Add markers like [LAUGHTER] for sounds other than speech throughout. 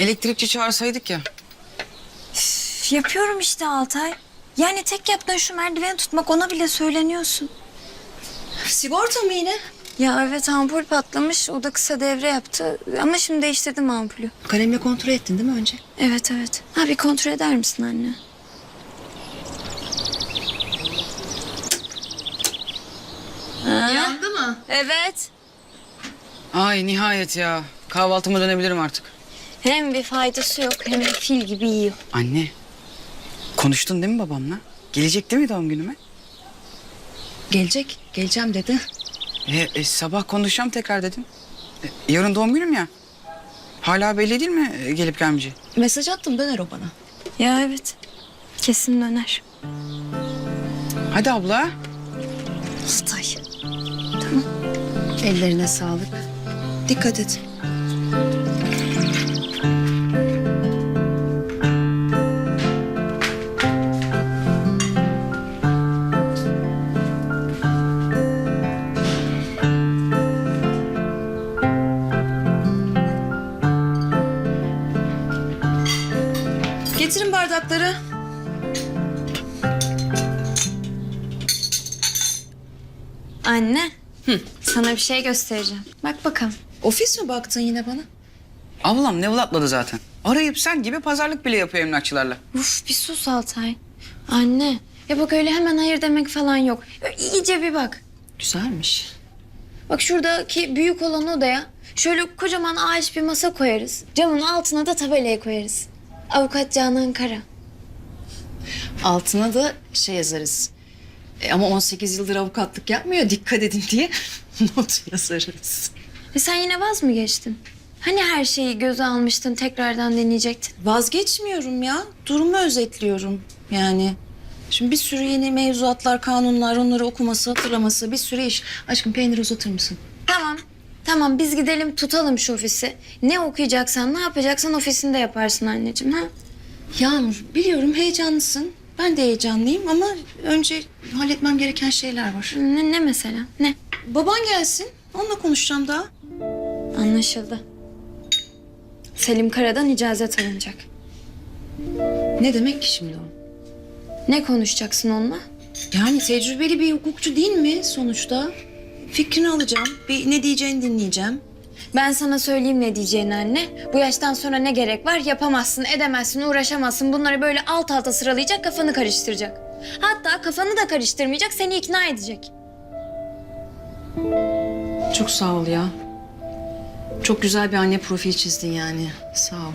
Elektrikçi çağırsaydık ya. Üf, Yapıyorum işte Altay. Yani tek yaptığın şu merdiveni tutmak ona bile söyleniyorsun. Sigorta mı yine? Ya evet ampul patlamış. O da kısa devre yaptı. Ama şimdi değiştirdim ampulü. Kalemle kontrol ettin değil mi önce? Evet evet. Ha bir kontrol eder misin anne? Yandı mı? Evet. Ay nihayet ya. Kahvaltıma dönebilirim artık. Hem bir faydası yok hem de fil gibi yiyor. Anne. Konuştun değil mi babamla? Gelecek değil mi doğum günüme? Gelecek. Geleceğim dedi. E, e, sabah konuşacağım tekrar dedim. E, yarın doğum günüm ya. Hala belli değil mi e, gelip gelmeyeceği? Mesaj attım döner o bana. Ya evet. Kesin döner. Hadi abla. Altay. Ellerine sağlık. Dikkat et. Getirin bardakları. Anne. Sana bir şey göstereceğim. Bak bakalım. Ofis mi baktın yine bana? Ablam ne atladı zaten. Arayıp sen gibi pazarlık bile yapıyor emlakçılarla. Uf bir sus Altay. Anne. Ya bak öyle hemen hayır demek falan yok. Böyle iyice bir bak. Güzelmiş. Bak şuradaki büyük olan odaya şöyle kocaman ağaç bir masa koyarız. Camın altına da tabelayı koyarız. Avukat Canan Kara. Altına da şey yazarız. E, ama 18 yıldır avukatlık yapmıyor dikkat edin diye [LAUGHS] not yazarız. E sen yine vaz mı geçtin? Hani her şeyi göze almıştın tekrardan deneyecektin? Vazgeçmiyorum ya. Durumu özetliyorum yani. Şimdi bir sürü yeni mevzuatlar, kanunlar, onları okuması, hatırlaması, bir sürü iş. Aşkım peynir uzatır mısın? Tamam. Biz gidelim tutalım şu ofisi. Ne okuyacaksan ne yapacaksan ofisinde yaparsın anneciğim ha? Yağmur biliyorum heyecanlısın. Ben de heyecanlıyım ama önce halletmem gereken şeyler var. Ne, ne mesela? Ne? Baban gelsin. Onunla konuşacağım daha. Anlaşıldı. Selim Kara'dan icazet alınacak. Ne demek ki şimdi o? Ne konuşacaksın onunla? Yani tecrübeli bir hukukçu değil mi sonuçta? Fikrini alacağım. Bir ne diyeceğini dinleyeceğim. Ben sana söyleyeyim ne diyeceğini anne. Bu yaştan sonra ne gerek var? Yapamazsın, edemezsin, uğraşamazsın. Bunları böyle alt alta sıralayacak, kafanı karıştıracak. Hatta kafanı da karıştırmayacak, seni ikna edecek. Çok sağ ol ya. Çok güzel bir anne profili çizdin yani. Sağ ol.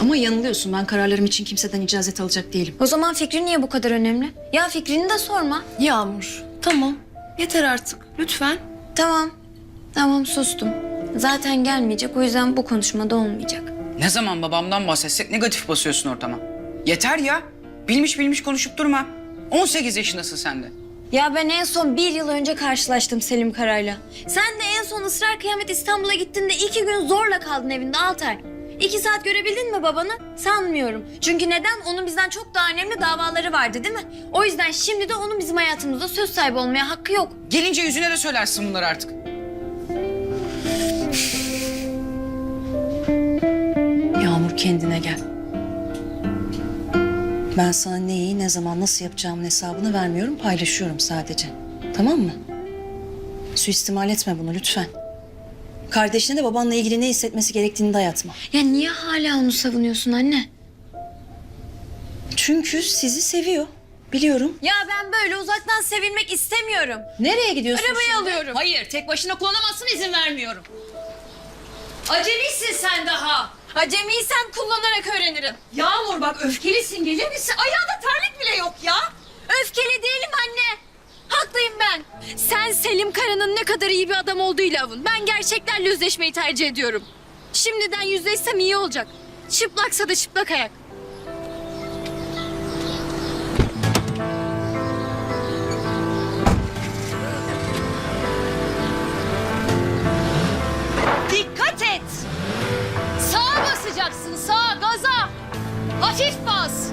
Ama yanılıyorsun. Ben kararlarım için kimseden icazet alacak değilim. O zaman fikrin niye bu kadar önemli? Ya fikrini de sorma. Yağmur. Tamam. Yeter artık. Lütfen. Tamam, tamam sustum. Zaten gelmeyecek, o yüzden bu konuşmada olmayacak. Ne zaman babamdan bahsetsek negatif basıyorsun ortama. Yeter ya. Bilmiş bilmiş konuşup durma. 18 yaşındasın sen de. Ya ben en son bir yıl önce karşılaştım Selim Kara'yla. Sen de en son ısrar kıyamet İstanbul'a gittiğinde iki gün zorla kaldın evinde Altay. İki saat görebildin mi babanı? Sanmıyorum. Çünkü neden? Onun bizden çok daha önemli davaları vardı değil mi? O yüzden şimdi de onun bizim hayatımızda söz sahibi olmaya hakkı yok. Gelince yüzüne de söylersin bunları artık. Yağmur kendine gel. Ben sana neyi, ne zaman, nasıl yapacağımın hesabını vermiyorum, paylaşıyorum sadece. Tamam mı? Suistimal etme bunu lütfen. Kardeşine de babanla ilgili ne hissetmesi gerektiğini dayatma. Ya niye hala onu savunuyorsun anne? Çünkü sizi seviyor. Biliyorum. Ya ben böyle uzaktan sevilmek istemiyorum. Nereye gidiyorsun Arabayı şimdi? alıyorum. Hayır, tek başına kullanamazsın izin vermiyorum. Acemisin sen daha. Acemiyi sen kullanarak öğrenirim. Yağmur bak öfkelisin gelir misin? Ayağında terlik bile yok ya. Öfkeli değilim anne. Haklıyım ben. Sen Selim Kara'nın ne kadar iyi bir adam olduğuyla avun. Ben gerçeklerle yüzleşmeyi tercih ediyorum. Şimdiden yüzleşsem iyi olacak. Çıplaksa da çıplak ayak. Dikkat et. Sağa basacaksın, sağa, gaza. Hafif bas.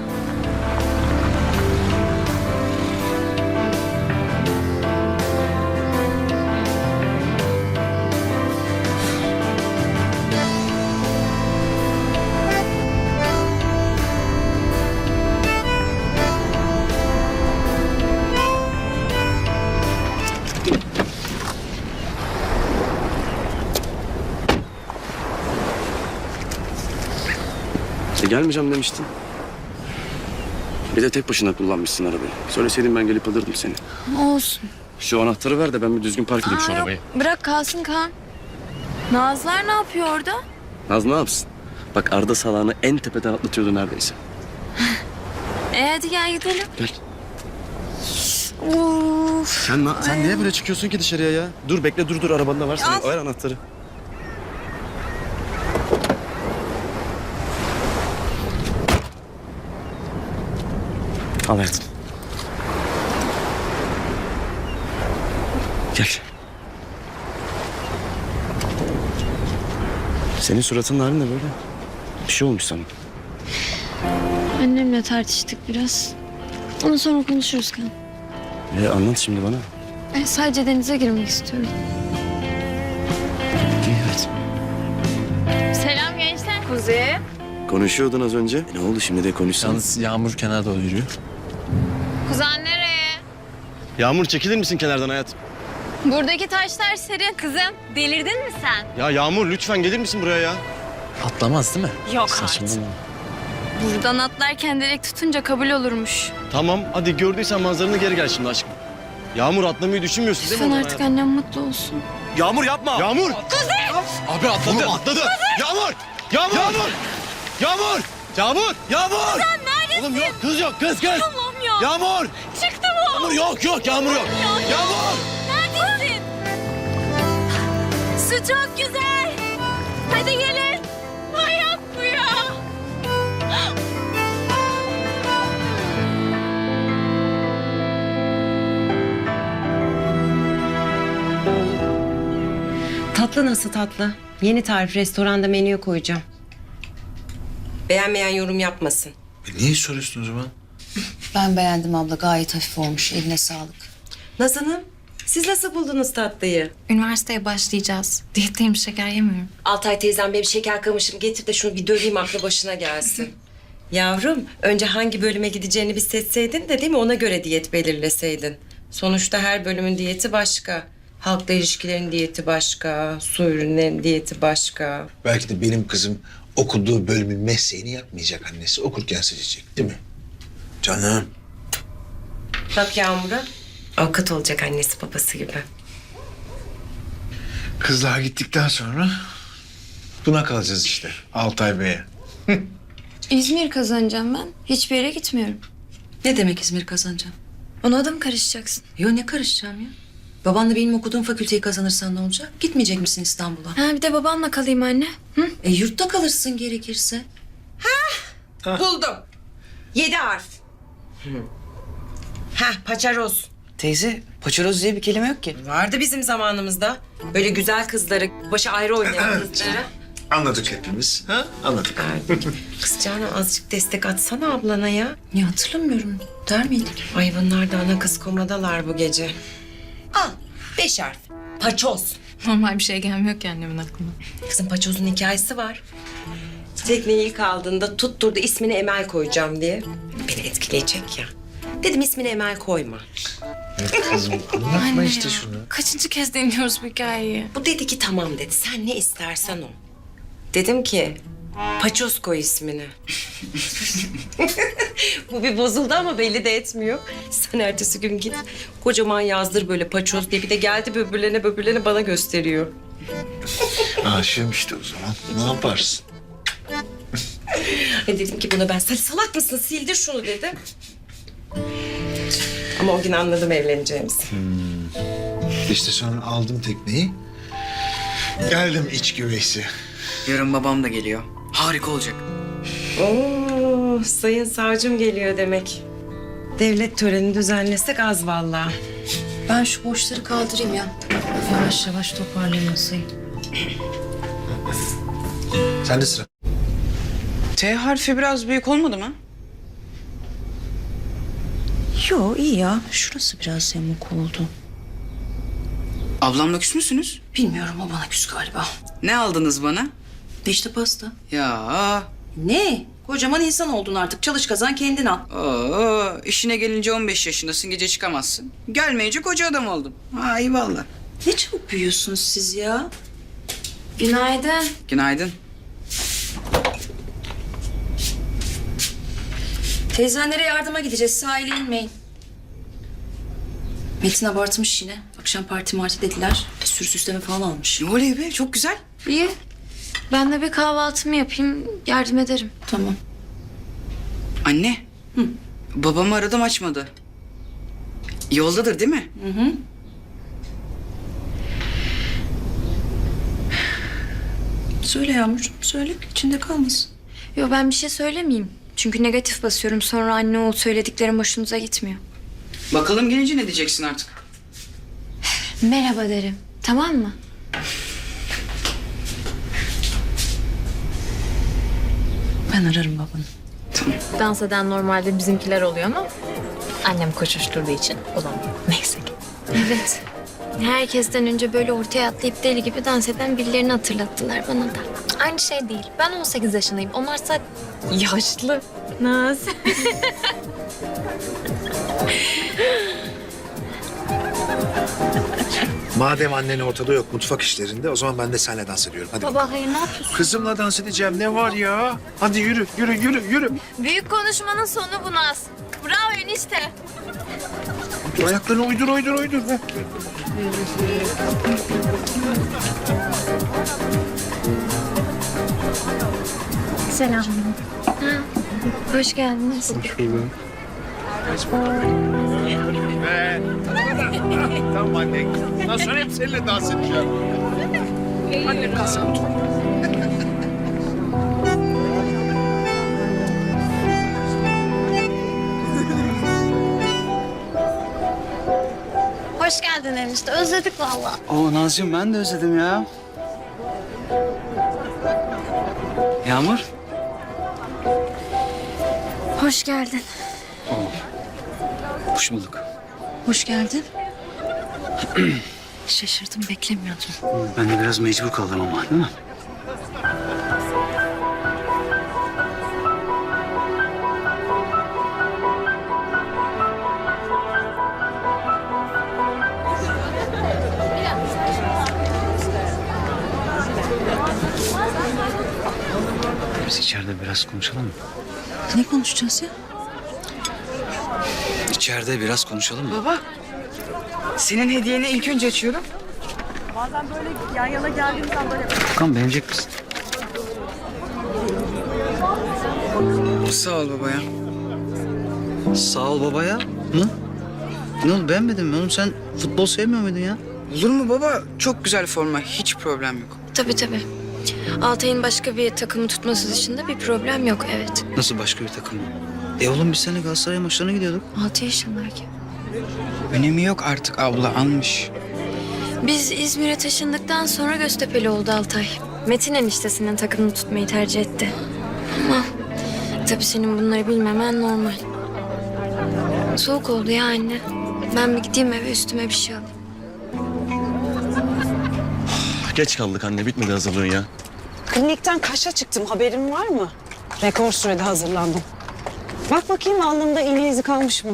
Gelmeyeceğim demiştin. Bir de tek başına kullanmışsın arabayı. Söyleseydin ben gelip alırdım seni. Olsun. Şu anahtarı ver de ben bir düzgün park edeyim şu Aa, yok, arabayı. Bırak kalsın Kaan. Nazlar ne yapıyor orada? Naz ne yapsın? Bak Arda salağını en tepeden atlatıyordu neredeyse. E hadi gel gidelim. Gel. Of. Sen, na- sen niye böyle çıkıyorsun ki dışarıya ya? Dur bekle dur dur arabanda var senin. Ver anahtarı. Al hayatım. Gel. Senin suratın halin ne böyle? Bir şey olmuş sana. Annemle tartıştık biraz. Onu sonra konuşuruz Kaan. E, anlat şimdi bana. Ben sadece denize girmek istiyorum. Hadi. Selam gençler. Kuzey. Konuşuyordun az önce. E, ne oldu şimdi de konuşsan? Yalnız Yağmur kenara doğru yürüyor. Kuzen nereye? Yağmur çekilir misin kenardan hayatım? Buradaki taşlar serin. Kızım delirdin mi sen? Ya Yağmur lütfen gelir misin buraya ya? Atlamaz değil mi? Yok Saçmalama. Buradan atlarken direkt tutunca kabul olurmuş. Tamam hadi gördüysen manzaranı geri gel şimdi aşkım. Yağmur atlamayı düşünmüyorsun değil mi? Oradan artık hayatım? annem mutlu olsun. Yağmur yapma. Yağmur. Abi atladı. Oğlum atladı. Yağmur. Yağmur. Yağmur. Yağmur. Yağmur. Yağmur. Sen neredesin? Oğlum yok kız yok kız kız. Allah'ım ya. Yağmur. Çıktı mı? Yağmur yok yok Yağmur yok. Yağmur. Neredesin? Su çok güzel. Hadi gelin. Hayat bu ya. Tatlı nasıl tatlı? Yeni tarif restoranda menüye koyacağım. Beğenmeyen yorum yapmasın. E, Niye soruyorsun o zaman? Ben beğendim abla gayet hafif olmuş eline sağlık. Naz Hanım, siz nasıl buldunuz tatlıyı? Üniversiteye başlayacağız. Diyetteyim şeker yemiyorum. Altay teyzem benim şeker kamışım getir de şunu bir döveyim aklı başına gelsin. [LAUGHS] Yavrum, önce hangi bölüme gideceğini bir seçseydin de değil mi ona göre diyet belirleseydin. Sonuçta her bölümün diyeti başka. Halkla ilişkilerin diyeti başka, su ürünlerin diyeti başka. Belki de benim kızım okuduğu bölümün mesleğini yapmayacak annesi. Okurken seçecek değil mi? Canım. Bak Yağmur'a, avukat olacak annesi babası gibi. Kızlar gittikten sonra buna kalacağız işte. Altay Bey'e. [LAUGHS] İzmir kazanacağım ben. Hiçbir yere gitmiyorum. Ne demek İzmir kazanacağım? Ona da mı karışacaksın? Yo ne karışacağım ya? Babanla benim okuduğum fakülteyi kazanırsan ne olacak? Gitmeyecek misin İstanbul'a? Ha bir de babamla kalayım anne. Hı? E yurtta kalırsın gerekirse. Buldum. Yedi harf. Heh, paçaroz. Teyze, paçaroz diye bir kelime yok ki. Vardı bizim zamanımızda. Böyle güzel kızları, başı ayrı oynayan kızları. Anladık hepimiz. Ha? Anladık. Verdik. Kız Canan azıcık destek atsana ablana ya. Ya hatırlamıyorum. Der miydik? Ay bunlar da ana kız komadalar bu gece. Al. Beş harf. Paçoz. Normal bir şey gelmiyor ki annemin aklına. Kızım paçozun hikayesi var. Tekneyi ilk aldığında tutturdu ismini Emel koyacağım diye. Beni etkileyecek ya. Dedim ismini Emel koyma. Kızım anlatma işte şunu. Kaçıncı kez deniyoruz bu hikayeyi? Bu dedi ki tamam dedi. Sen ne istersen o. Dedim ki Paçoz koy ismini. [LAUGHS] Bu bir bozuldu ama belli de etmiyor. Sen ertesi gün git kocaman yazdır böyle Paçoz diye. Bir de geldi böbürlene böbürlene bana gösteriyor. Aşığım işte o zaman. Ne yaparsın? E dedim ki buna ben sen salak mısın sildir şunu dedim. Ama o gün anladım evleneceğimizi. İşte sonra aldım tekneyi. Geldim iç güveysi. Yarın babam da geliyor. Harika olacak. Oo, sayın savcım geliyor demek. Devlet töreni düzenlesek az vallahi. Ben şu boşları kaldırayım ya. Yavaş yavaş toparlayayım masayı. Sen de sıra. T harfi biraz büyük olmadı mı? Yo iyi ya. Şurası biraz yamuk oldu. Ablamla küs müsünüz? Bilmiyorum o bana küs galiba. Ne aldınız bana? Beşte pasta. Ya, Ne? Kocaman insan oldun artık. Çalış kazan kendin al. oo, işine gelince 15 yaşındasın, gece çıkamazsın. Gelmeyince koca adam oldum. Ha eyvallah. Ne çabuk büyüyorsunuz siz ya. Günaydın. Günaydın. Teyzenlere yardıma gideceğiz. Sahile inmeyin. Metin abartmış yine. Akşam parti marti dediler. Bir sürü süsleme falan almış. Ne oluyor be? Çok güzel. İyi. Ben de bir kahvaltımı yapayım, yardım ederim. Tamam. Anne. Babamı aradım açmadı. Yoldadır değil mi? Söyle Yağmurcuğum söyle. içinde kalmasın. Yo ben bir şey söylemeyeyim. Çünkü negatif basıyorum. Sonra anne oğul söylediklerim hoşunuza gitmiyor. Bakalım gelince ne diyeceksin artık? [SIGHS] Merhaba derim. Tamam mı? Ben ararım babanı. Dans eden normalde bizimkiler oluyor ama annem koşuşturduğu için olamıyor. Neyse ki. Evet. Herkesten önce böyle ortaya atlayıp deli gibi dans eden birilerini hatırlattılar bana da. Aynı şey değil. Ben 18 yaşındayım. Onlarsa yaşlı. Naz. [LAUGHS] Madem annen ortada yok mutfak işlerinde o zaman ben de seninle dans ediyorum. Hadi. Baba hayır ne yapıyorsun? Kızımla dans edeceğim ne var ya? Hadi yürü yürü yürü yürü. Büyük konuşmanın sonu bu Naz. Bravo enişte. Ayaklarını uydur uydur uydur. Heh. Selam. Hoş geldiniz. Tamam anne. Sonra hep seninle dans edeceğim. Anne dans. Geldin enişte. Özledik valla. Oo Nazcığım ben de özledim ya. Yağmur. Hoş geldin. Hoş bulduk. Hoş geldin. [CLEARS THROAT] Şaşırdım beklemiyordum. Ben de biraz mecbur kaldım ama değil mi? Biz içeride biraz konuşalım mı? Ne konuşacağız ya? İçeride biraz konuşalım mı? Baba. Senin hediyeni ilk önce açıyorum. Bazen böyle yan yana geldiğimizden böyle... Furkan beğenecek misin? Sağ ol baba ya. Sağ ol babaya. Mı? Ne oldu beğenmedin mi oğlum? Sen futbol sevmiyor muydun ya? Olur mu baba? Çok güzel forma. Hiç problem yok. Tabii tabii. Altay'ın başka bir takımı tutması dışında bir problem yok evet. Nasıl başka bir takım? E oğlum biz seninle Galatasaray maçlarına gidiyorduk. 6 yaşındayken. Önemi yok artık abla almış. Biz İzmir'e taşındıktan sonra Göztepe'li oldu Altay. Metin eniştesinin takımını tutmayı tercih etti. Ama tabii senin bunları bilmemen normal. Soğuk oldu ya anne. Ben bir gideyim eve üstüme bir şey alayım. Geç kaldık anne bitmedi hazırlığın ya. Klinikten kaşa çıktım haberin var mı? Rekor sürede hazırlandım. Bak bakayım alnımda iğne izi kalmış mı?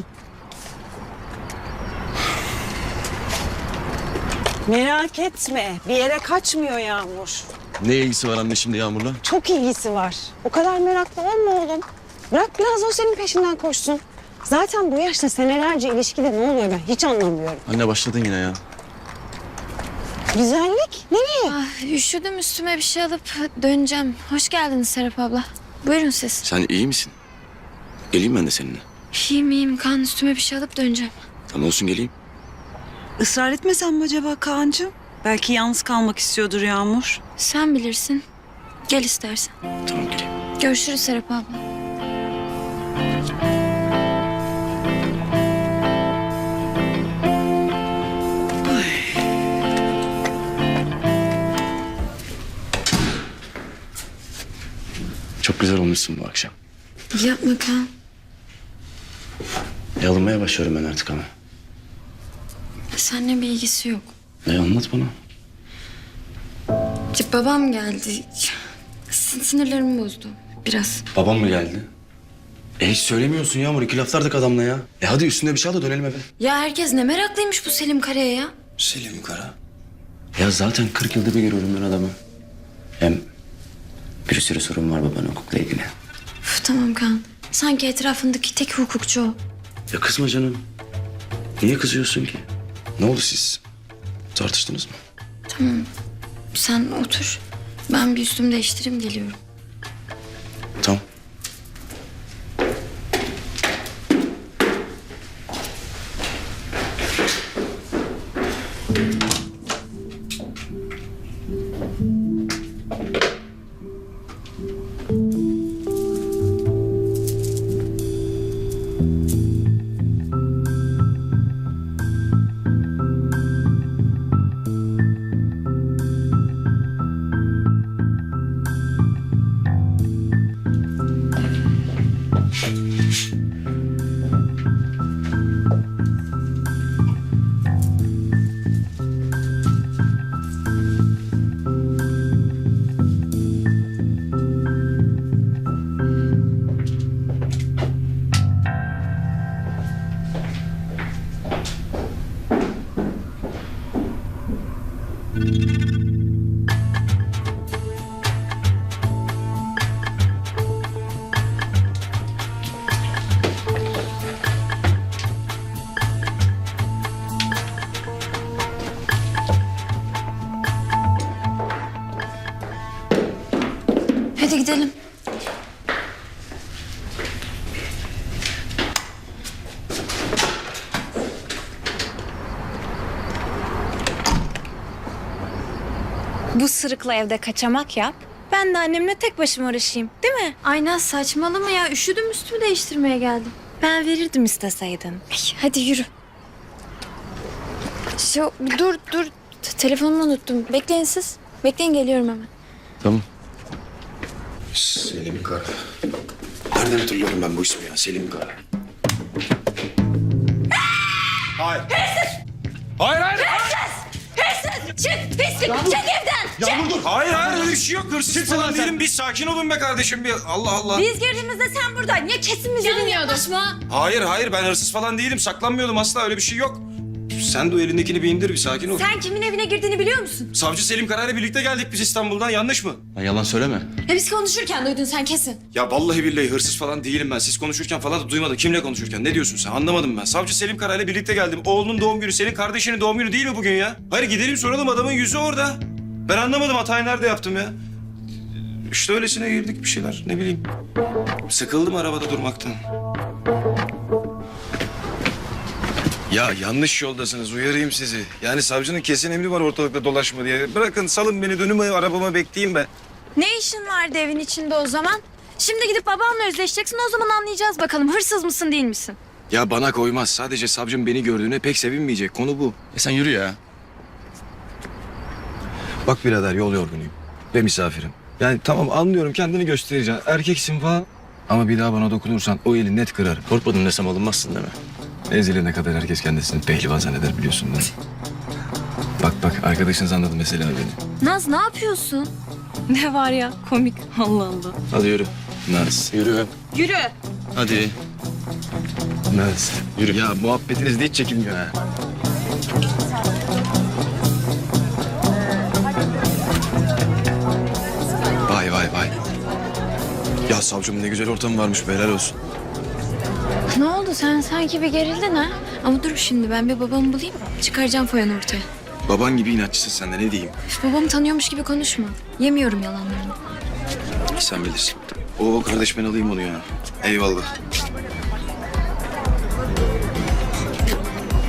Merak etme bir yere kaçmıyor Yağmur. Ne ilgisi var anne şimdi Yağmur'la? Çok ilgisi var. O kadar meraklı olma oğlum. Bırak biraz o senin peşinden koşsun. Zaten bu yaşta senelerce ilişkide ne oluyor ben hiç anlamıyorum. Anne başladın yine ya. Güzellik nereye? Ah, üşüdüm üstüme bir şey alıp döneceğim. Hoş geldiniz Serap abla. Buyurun siz. Sen iyi misin? Geleyim ben de seninle. İyiyim iyiyim. Kan üstüme bir şey alıp döneceğim. Tamam olsun geleyim. Israr etmesem mi acaba Kaan'cığım? Belki yalnız kalmak istiyordur Yağmur. Sen bilirsin. Gel istersen. Tamam geleyim. Görüşürüz Serap abla. Güzel olmuşsun bu akşam. Yapma Kaan. E, alınmaya başlıyorum ben artık ama. Seninle bir ilgisi yok. E anlat bana. Babam geldi. Sin- Sinirlerimi bozdu biraz. Babam mı geldi? E hiç söylemiyorsun Yağmur. iki laflardık adamla ya. E hadi üstüne bir şey al da dönelim eve. Ya herkes ne meraklıymış bu Selim Kara'ya ya. Selim Kara. Ya zaten 40 yılda bir görüyorum ben adamı. Hem bir sürü sorun var babanın hukukla ilgili. Üf, tamam Kaan. Sanki etrafındaki tek hukukçu o. Ya kızma canım. Niye kızıyorsun ki? Ne oldu siz? Tartıştınız mı? Sen otur. Ben bir üstümü değiştireyim geliyorum. Tamam. Hadi Sırıkla evde kaçamak yap. Ben de annemle tek başıma uğraşayım. Değil mi? Aynen saçmalama ya. Üşüdüm üstümü değiştirmeye geldim. Ben verirdim isteseydin. Ay, hadi yürü. Şu, dur dur. T- Telefonumu unuttum. Bekleyin siz. Bekleyin geliyorum hemen. Tamam. Selim Kara. Nereden hatırlıyorum ben bu ismi ya? Selim Kara. Hayır. Hayır hayır. Çık pislik çık evden. Yağmur dur. Hayır hayır öyle bir şey yok. Hırsız Kimsin lan falan sen? değilim. Bir sakin olun be kardeşim. Bir Allah Allah. Biz girdiğimizde sen buradaydın. Ya kesin bizi dinliyordun. Hayır hayır ben hırsız falan değilim. Saklanmıyordum asla öyle bir şey yok. Sen de o elindekini bir indir bir sakin ol. Sen kimin evine girdiğini biliyor musun? Savcı Selim Karay'la birlikte geldik biz İstanbul'dan yanlış mı? Lan yalan söyleme. Ya biz konuşurken duydun sen kesin. Ya vallahi billahi hırsız falan değilim ben. Siz konuşurken falan da duymadım. Kimle konuşurken? Ne diyorsun sen? Anlamadım ben. Savcı Selim Karay'la birlikte geldim. Oğlunun doğum günü, senin kardeşinin doğum günü değil mi bugün ya? Hayır gidelim soralım adamın yüzü orada. Ben anlamadım hatayı nerede yaptım ya. İşte öylesine girdik bir şeyler ne bileyim. Sıkıldım arabada durmaktan. Ya yanlış yoldasınız uyarayım sizi. Yani savcının kesin emri var ortalıkta dolaşma diye. Bırakın salın beni dönüm arabama bekleyeyim ben. Ne işin vardı evin içinde o zaman? Şimdi gidip babanla özleşeceksin o zaman anlayacağız bakalım hırsız mısın değil misin? Ya bana koymaz. Sadece savcım beni gördüğüne pek sevinmeyecek. Konu bu. E sen yürü ya. Bak birader yol yorgunuyum. Ve misafirim. Yani tamam anlıyorum kendini göstereceksin. Erkeksin falan. Ama bir daha bana dokunursan o eli net kırarım. Korkmadım desem alınmazsın değil mi? Ezilene kadar herkes kendisini pehlivan zanneder biliyorsun değil mi? Bak bak arkadaşınız anladı mesela beni. Naz ne yapıyorsun? Ne var ya komik Allah Allah. Hadi yürü. Naz. Yürü. Yürü. Hadi. Naz. Yürü. Ya muhabbetiniz de hiç çekilmiyor ha. Vay vay vay. Ya savcım ne güzel ortam varmış be helal olsun. Ne oldu sen sanki bir gerildin ha? Ama dur şimdi ben bir babamı bulayım. Çıkaracağım foyanı ortaya. Baban gibi inatçısın sen de ne diyeyim. Üf, babamı tanıyormuş gibi konuşma. Yemiyorum yalanlarını. Sen bilirsin. Oo kardeş ben alayım onu ya. Eyvallah.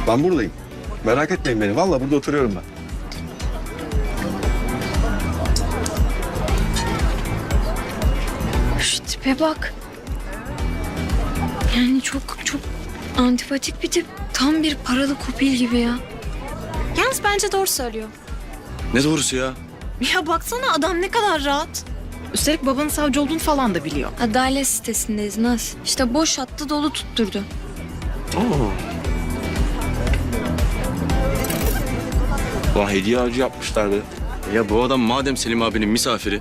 Ben buradayım. Merak etmeyin beni. Vallahi burada oturuyorum ben. Şu tipe bak. Yani çok çok antipatik bir tip. Tam bir paralı kopil gibi ya. Yalnız bence doğru söylüyor. Ne doğrusu ya? Ya baksana adam ne kadar rahat. Üstelik babanın savcı olduğunu falan da biliyor. Adalet sitesindeyiz Naz. İşte boş attı dolu tutturdu. Ulan hediye ağacı yapmışlar be. Ya bu adam madem Selim abinin misafiri.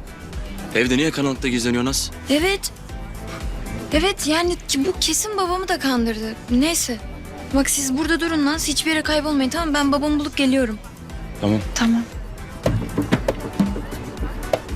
Evde niye karanlıkta gizleniyor Naz? Evet. Evet yani ki bu kesin babamı da kandırdı. Neyse. Bak siz burada durun Naz. Hiçbir yere kaybolmayın tamam mı? Ben babamı bulup geliyorum. Tamam. Tamam.